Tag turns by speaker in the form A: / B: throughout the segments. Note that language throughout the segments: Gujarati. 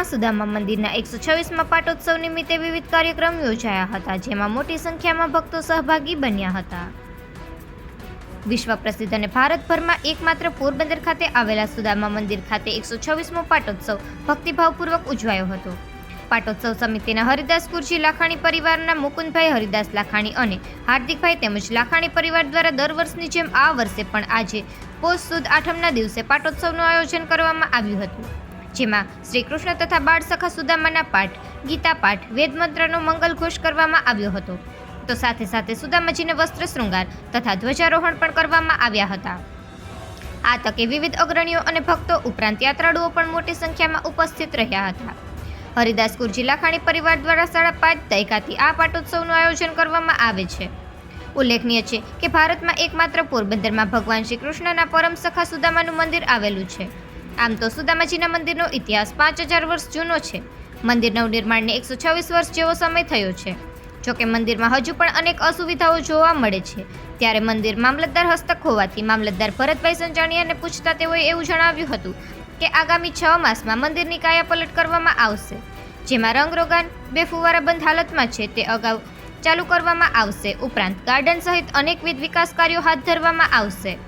A: પાટણમાં સુદામા મંદિરના એકસો છવ્વીસમાં પાટોત્સવ નિમિત્તે વિવિધ કાર્યક્રમ યોજાયા હતા, જેમાં મોટી સંખ્યામાં ભક્તો સહભાગી બન્યા હતા. વિશ્વ પ્રસિદ્ધ અને ભારતભરમાં એકમાત્ર પોરબંદર ખાતે આવેલા સુદામા મંદિર ખાતે એકસો છવ્વીસમો પાટોત્સવ ભક્તિભાવપૂર્વક ઉજવાયો હતો. પાટોત્સવ સમિતિના હરિદાસ કુરજી લાખાણી પરિવારના મુકુંદભાઈ હરિદાસ લાખાણી અને હાર્દિકભાઈ તેમજ લાખાણી પરિવાર દ્વારા દર વર્ષની જેમ આ વર્ષે પણ આજે પોષ સુદ આઠમના દિવસે પાટોત્સવનું આયોજન કરવામાં આવ્યું હતું. જેમાં શ્રી કૃષ્ણ તથા બાળ સખા સુદામાના પાઠ, ગીતા પાઠ વેદમંત્રનો મંગલ ઘોષ કરવામાં આવ્યો હતો. તો સાથે સાથે સુદામાજીને વસ્ત્ર શૃંગાર તથા ધ્વજારોહણ પણ કરવામાં આવ્યા હતા. આ તકે વિવિધ અગ્રણીઓ અને ભક્તો ઉપરાંત યાત્રાળુઓ પણ મોટી સંખ્યામાં ઉપસ્થિત રહ્યા હતા. હરિદાસપુર જિલ્લા ખાણી પરિવાર દ્વારા સાડા પાંચ દાયકાથી આ પાટોત્સવનું આયોજન કરવામાં આવે છે. ઉલ્લેખનીય છે કે ભારતમાં એકમાત્ર પોરબંદરમાં ભગવાન શ્રી કૃષ્ણના પરમ સખા સુદામાનું મંદિર આવેલું છે. આમ તો સુદામાજીના મંદિરનો ઇતિહાસ પાંચ હજાર વર્ષ જૂનો છે. મંદિર નવનિર્માણને એકસો છવ્વીસ વર્ષ જેવો સમય થયો છે. જોકે મંદિરમાં હજુ પણ અનેક અસુવિધાઓ જોવા મળે છે. ત્યારે મંદિર મામલતદાર હસ્તક હોવાથી મામલતદાર ભરતભાઈ સંજાણીયાને પૂછતા તેઓએ એવું જણાવ્યું હતું કે આગામી છ માસમાં મંદિરની કાયાપલટ કરવામાં આવશે. જેમાં રંગરોગાન બે ફુવારા બંધ હાલતમાં છે તે અગાઉ ચાલુ કરવામાં આવશે. ઉપરાંત ગાર્ડન સહિત અનેકવિધ વિકાસ કાર્યો હાથ ધરવામાં આવશે.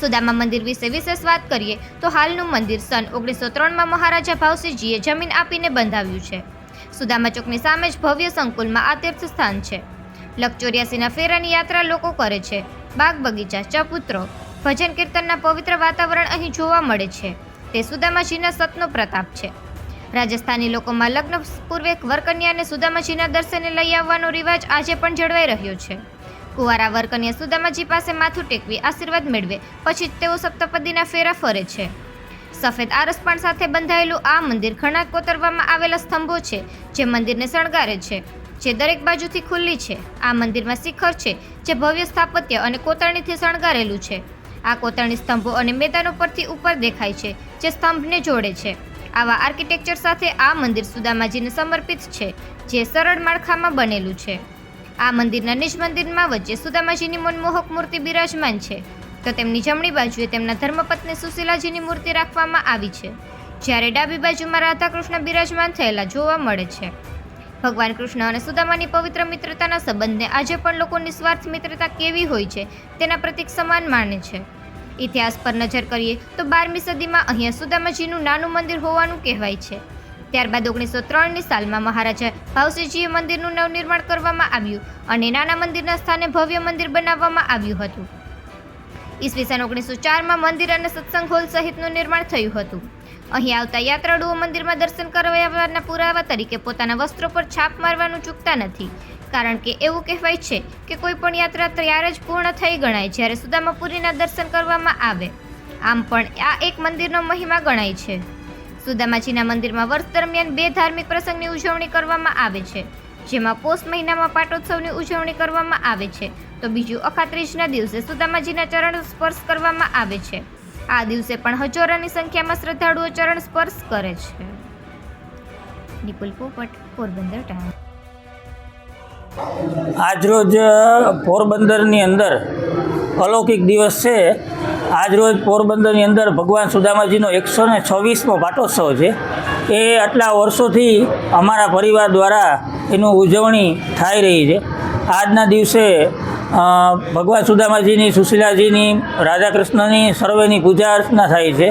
A: સુદામા મંદિર વિશે વિશેષ વાત કરીએ, તો હાલનું મંદિર સન ઓગણીસો ત્રણમાં મહારાજા ભાવસિંહજીએ જમીન આપીને બંધાવ્યું છે. સુદામા ચોકની સામે જ ભવ્ય સંકુલમાં આ તીર્થ સ્થાન છે. લકચોરિયાસીના ફેરાની યાત્રા લોકો કરે છે. બાગ બગીચા ચપુત્રો ભજન કીર્તનના પવિત્ર વાતાવરણ અહીં જોવા મળે છે. તે સુદામાજીના સતનો પ્રતાપ છે. રાજસ્થાની લોકોમાં લગ્ન પૂર્વે વરકન્યાને સુદામાજીના દર્શને લઈ આવવાનો રિવાજ આજે પણ જળવાઈ રહ્યો છે. કુંવારા વરકન્યા સુદામાજી પાસે માથું ટેકવી આશીર્વાદ મેળવે. પછી તેઓ સપ્તપદીના ફેરા ફરે છે. સફેદ આરસપણ સાથે બંધાયેલું આ મંદિર ઘણા કોતરવામાં આવેલા સ્તંભો છે, જે મંદિરને શણગારે છે, જે દરેક બાજુથી ખુલ્લી છે. આ મંદિરમાં શિખર છે, જે ભવ્ય સ્થાપત્ય અને કોતરણીથી શણગારેલું છે. આ કોતરણી સ્તંભો અને મેદાનો પરથી ઉપર દેખાય છે, જે સ્તંભને જોડે છે. આવા આર્કિટેક્ચર સાથે આ મંદિર સુદામાજીને સમર્પિત છે, જે સરળ માળખામાં બનેલું છે. આ મંદિરના નિજ મંદિરમાં વચ્ચે સુદામાજીની મનમોહક મૂર્તિ બિરાજમાન છે. તો તેમની જમણી બાજુએ તેમના ધર્મપત્ની સુશીલાજીની મૂર્તિ રાખવામાં આવી છે. જ્યારે ડાબી બાજુમાં રાધાકૃષ્ણ બિરાજમાન થયેલા જોવા મળે છે. ભગવાન કૃષ્ણ અને સુદામાની પવિત્ર મિત્રતાના સંબંધને આજે પણ લોકો નિસ્વાર્થ મિત્રતા કેવી હોય છે, તેના પ્રતિક સમાન માને છે. ઇતિહાસ પર નજર કરીએ તો બારમી સદીમાં અહીંયા સુદામાજીનું નાનું મંદિર હોવાનું કહેવાય છે. ત્યારબાદ ઓગણીસો ત્રણની સાલમાં મહારાજા ભાવસિંહજીએ મંદિરનું નવનિર્માણ કરવામાં આવ્યું અને નાના મંદિરના સ્થાને ભવ્ય મંદિર બનાવવામાં આવ્યું હતું. ઈસવીસન ઓગણીસો ચારમાં મંદિર અને સત્સંગ હોલ સહિતનું નિર્માણ થયું હતું. અહીં આવતા યાત્રાળુઓ મંદિરમાં દર્શન કરવાના પુરાવા તરીકે પોતાના વસ્ત્રો પર છાપ મારવાનું ચૂકતા નથી. કારણ કે એવું કહેવાય છે કે કોઈ પણ યાત્રા ત્યારે જ પૂર્ણ થઈ ગણાય જ્યારે સુદામાપુરીના દર્શન કરવામાં આવે. આમ પણ આ એક મંદિરનો મહિમા ગણાય છે. સુદામાજીના મંદિરમાં વર્ષ દરમિયાન બે ધાર્મિક પ્રસંગની ઉજવણી કરવામાં આવે છે, જેમાં પોષ મહિનામાં પાટોત્સવની ઉજવણી કરવામાં આવે છે. તો બીજું અખાત્રીજના દિવસે સુદામાજીના ચરણ સ્પર્શ કરવામાં આવે છે. આ દિવસે પણ હજારોની સંખ્યામાં શ્રદ્ધાળુઓ ચરણ સ્પર્શ કરે છે. નિપુલ પોપટ, પોરબંદર ટાઈમ.
B: આજરોજ પોરબંદરની અંદર અલૌકિક દિવસ છે. આજરોજ પોરબંદરની અંદર ભગવાન સુદામાજીનો એકસો ને છવ્વીસમો પાટોત્સવ છે. એ આટલા વર્ષોથી અમારા પરિવાર દ્વારા એનું ઉજવણી થઈ રહી છે. આજના દિવસે ભગવાન સુદામાજીની, સુશીલાજીની, રાધાકૃષ્ણની સર્વેની પૂજા અર્ચના થાય છે.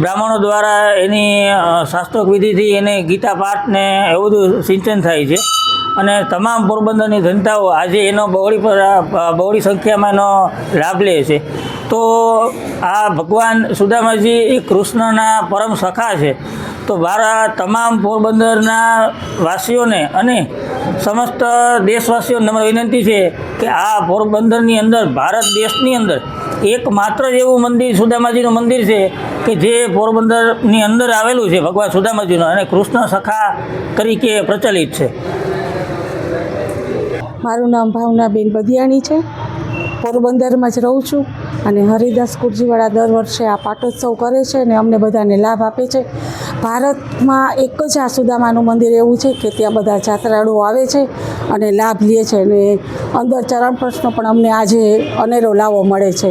B: બ્રાહ્મણો દ્વારા એની શાસ્ત્રોક વિધિથી એને ગીતા પાઠને એવું બધું સિંચન થાય છે. અને તમામ પોરબંદરની જનતાઓ આજે એનો બહોળી બહોળી સંખ્યામાં એનો લાભ લે છે. તો આ ભગવાન સુદામાજી એ કૃષ્ણના પરમ સખા છે. તો મારા તમામ પોરબંદરના વાસીઓને અને સમસ્ત દેશવાસીઓને નમ્ર વિનંતી છે કે આ પોરબંદરની અંદર, ભારત દેશની અંદર એકમાત્ર જ એવું મંદિર સુદામાજીનું મંદિર છે કે જે પોરબંદરની અંદર આવેલું છે ભગવાન સુદામાજીનું અને કૃષ્ણ સખા તરીકે પ્રચલિત છે.
C: મારું નામ ભાવનાબેન બધિયાણી છે. પોરબંદરમાં જ રહું છું અને હરિદાસ કુરજીવાળા દર વર્ષે આ પાટોત્સવ કરે છે અને અમને બધાને લાભ આપે છે. ભારતમાં એક જ આ સુદામાનું મંદિર એવું છે કે ત્યાં બધા જાત્રાળુઓ આવે છે અને લાભ લે છે અને અંદર ચરણ પ્રશ્નો પણ અમને આજે અનેરો લાવો મળે છે.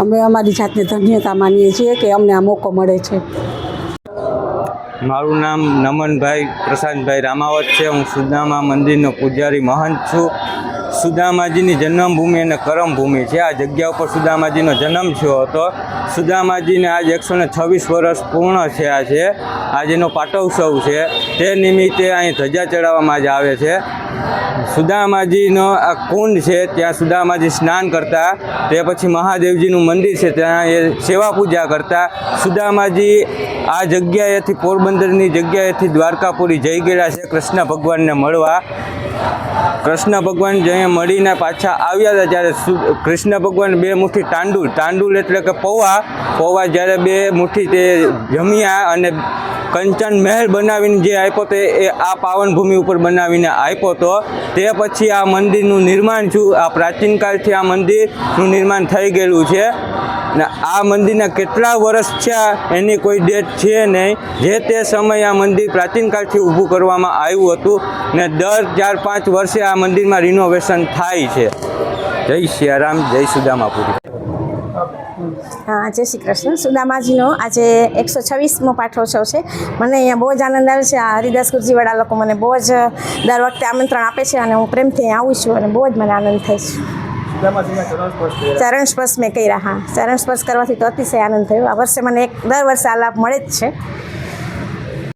C: અમે અમારી જાતને ધન્યતા માનીએ છીએ કે અમને આ મોકો મળે છે.
D: મારું નામ નમનભાઈ પ્રશાંતભાઈ રામાવત છે. હું સુદામા મંદિરનો પૂજારી મહંત છું. સુદામાજીની જન્મભૂમિ અને કરમભૂમિ છે. આ જગ્યા ઉપર સુદામાજીનો જન્મ થયો હતો. સુદામાજીને આજ એકસો ને છવ્વીસ વર્ષ પૂર્ણ થયા છે. આજનો પાટોત્સવ છે. તે નિમિત્તે અહીં ધજા ચડાવવામાં જ આવે છે. સુદામાજીનો આ કુંડ છે, ત્યાં સુદામાજી સ્નાન કરતા, તે પછી મહાદેવજીનું મંદિર છે, ત્યાં એ સેવા પૂજા કરતા. સુદામાજી આ જગ્યાએથી પોરબંદરની જગ્યાએથી દ્વારકાપુરી જઈ ગયેલા છે. કૃષ્ણ ભગવાનને મળવા. કૃષ્ણ ભગવાન જે મળીને પાછા આવ્યા હતા ત્યારે કૃષ્ણ ભગવાન બે મુઠ્ઠી તાંડુલ તાંડુલ એટલે કે પૌવા. પૌવા જ્યારે બે મુઠ્ઠી તે જમ્યા અને કંચન મહેલ બનાવીને જે આપ્યો તે એ આ પાવન ભૂમિ ઉપર બનાવીને આપ્યો હતો તે પછી આ મંદિરનું નિર્માણ છું આ પ્રાચીનકાળથી આ મંદિરનું નિર્માણ થઈ ગયેલું છે. ને આ મંદિરના કેટલા વર્ષ થયા એની કોઈ ડેટ છે નહીં. જે તે સમયે આ મંદિર પ્રાચીનકાળથી ઊભું કરવામાં આવ્યું હતું ને દર ચાર પાંચ વર્ષે આ મંદિરમાં રિનોવેશન થાય છે. જય સિયારામ જય સુદામાપુરી
E: હા, જય શ્રી કૃષ્ણ. સુદામાજીનો આજે એકસો છવ્વીસમો પાઠોત્સવ છે. મને અહીંયા બહુ જ આનંદ આવે છે. આ હરિદાસ ગુરજીવાળા લોકો મને બહુ જ દર વખતે આમંત્રણ આપે છે અને હું પ્રેમથી આવું છું અને બહુ જ મને આનંદ થાય છે. ચરણ સ્પર્શ મેં કર્યા, હા. ચરણ સ્પર્શ કરવાથી તો અતિશય આનંદ થયો. આ વર્ષે મને એક, દર વર્ષે આ લાભ મળે જ છે.